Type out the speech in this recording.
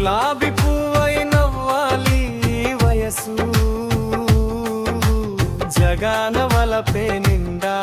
గులాబీ పువ్వై నవ్వాలి వయసు. జగాన వలపే నిండా